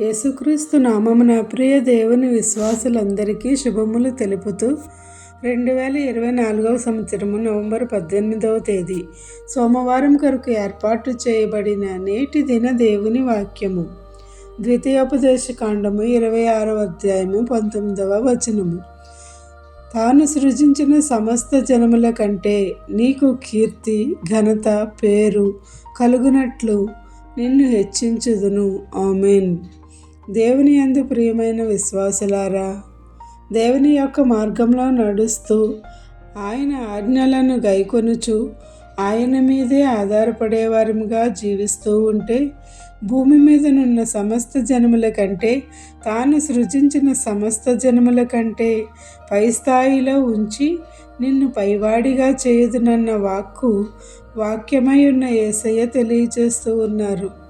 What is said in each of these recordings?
యేసుక్రీస్తు నామమున ప్రియ దేవుని విశ్వాసులందరికీ శుభములు తెలుపుతూ రెండు వేల ఇరవై నాలుగవ సంవత్సరము నవంబర్ పద్దెనిమిదవ తేదీ సోమవారం కొరకు ఏర్పాటు చేయబడిన నేటి దిన దేవుని వాక్యము. ద్వితీయోపదేశ కాండము ఇరవై ఆరవ అధ్యాయము పంతొమ్మిదవ వచనము. తాను సృజించిన సమస్త జనముల కంటే నీకు కీర్తి ఘనత పేరు కలుగునట్లు నిన్ను హెచ్చించుదును. ఆమెన్. దేవుని అందు ప్రియమైన విశ్వాసులారా దేవుని యొక్క మార్గంలో నడుస్తూ ఆయన ఆజ్ఞలను గైకొనుచు ఆయన మీదే ఆధారపడేవారిగా జీవిస్తూ ఉంటే భూమి మీదనున్న సమస్త జనముల కంటే తాను సృజించిన సమస్త జనముల కంటే పై స్థాయిలో ఉంచి నిన్ను పైవాడిగా చేయదునన్న వాక్కు వాక్యమై ఉన్న ఏసయ్య తెలియజేస్తూ ఉన్నారు.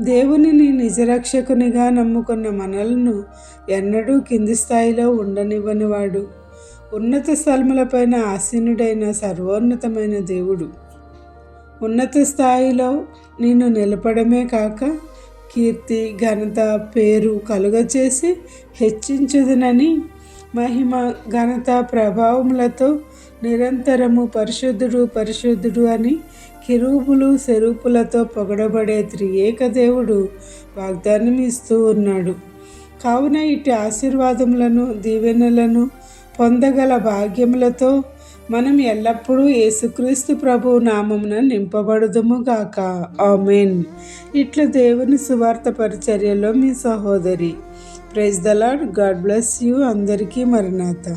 దేవునిని నిజరక్షకునిగా నమ్ముకున్న మనలను ఎన్నడూ కింది స్థాయిలో ఉండనివ్వనివాడు. ఉన్నత స్థలములపైన ఆసీనుడైన సర్వోన్నతమైన దేవుడు. ఉన్నత స్థాయిలో నిన్ను నిలపడమే కాక కీర్తి ఘనత పేరు కలుగచేసి హెచ్చించదునని మహిమ ఘనత ప్రభావములతో నిరంతరము పరిశుద్ధుడు పరిశుద్ధుడు అని కిరూపులు సెరూపులతో పొగడబడే త్రియేక దేవుడు వాగ్దానం ఇస్తూ ఉన్నాడు. కావున ఇటు ఆశీర్వాదములను దీవెనలను పొందగల భాగ్యములతో మనం ఎల్లప్పుడూ యేసుక్రీస్తు ప్రభు నామమున నింపబడుదుముగాక ఆమెన్. ఇట్లు దేవుని సువార్త పరిచర్యలో మీ సహోదరి. Praise the Lord God bless you. అందరికీ మరణాత.